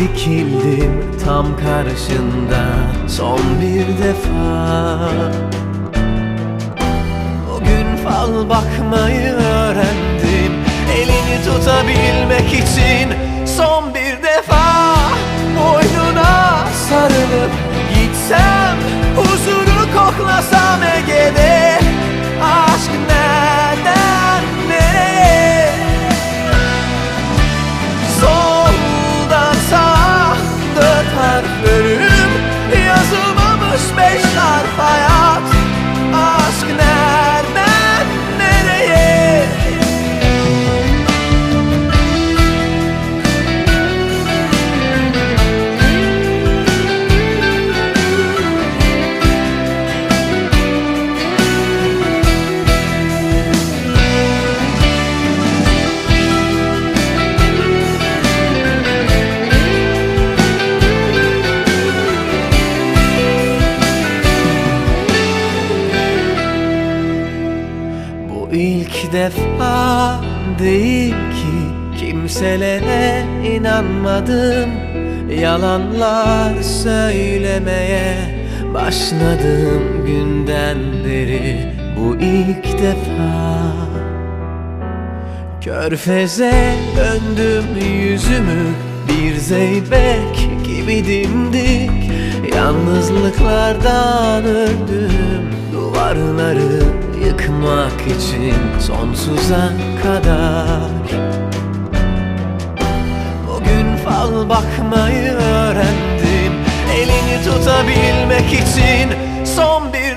Dikildim tam karşında. Son bir defa defa değil ki kimselere inanmadım. Yalanlar söylemeye başladığım günden beri bu ilk defa. Körfeze döndüm yüzümü bir zeybek gibi dimdik. Yalnızlıklardan öldüm duvarları yıkmak için sonsuza kadar. Bugün fal bakmayı öğrendim. Elini tutabilmek için son bir